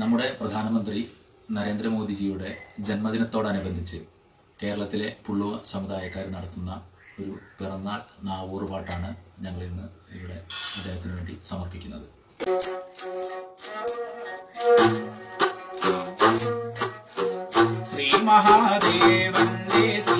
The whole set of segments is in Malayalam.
നമ്മുടെ പ്രധാനമന്ത്രി നരേന്ദ്രമോദിജിയുടെ ജന്മദിനത്തോടനുബന്ധിച്ച് കേരളത്തിലെ പുള്ളുവ സമുദായക്കാർ നടത്തുന്ന ഒരു പിറന്നാൾ നാവൂർ പാട്ടാണ് ഞങ്ങൾ ഇന്ന് ഇവിടെ അദ്ദേഹത്തിന് വേണ്ടി സമർപ്പിക്കുന്നത്. ശ്രീ മഹാദേവൻ ദേശി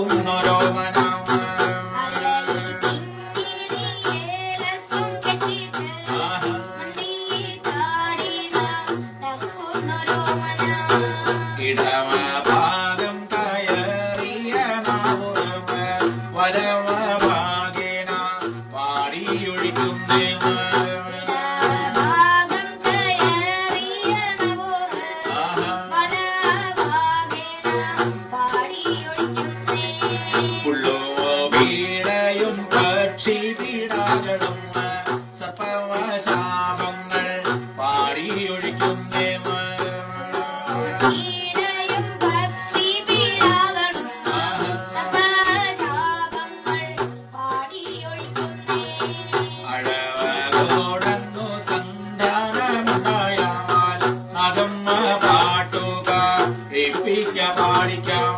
കുന്നുരോമണം ഇടമ ഭാഗം കയറിയ നാവുക വരവ ശിവീടാകണമെന്ന് സർപ്പവശാപങ്ങൾ പാടിയൊഴിക്കും ദേവ പാട്ടുക പാടിക്കാം.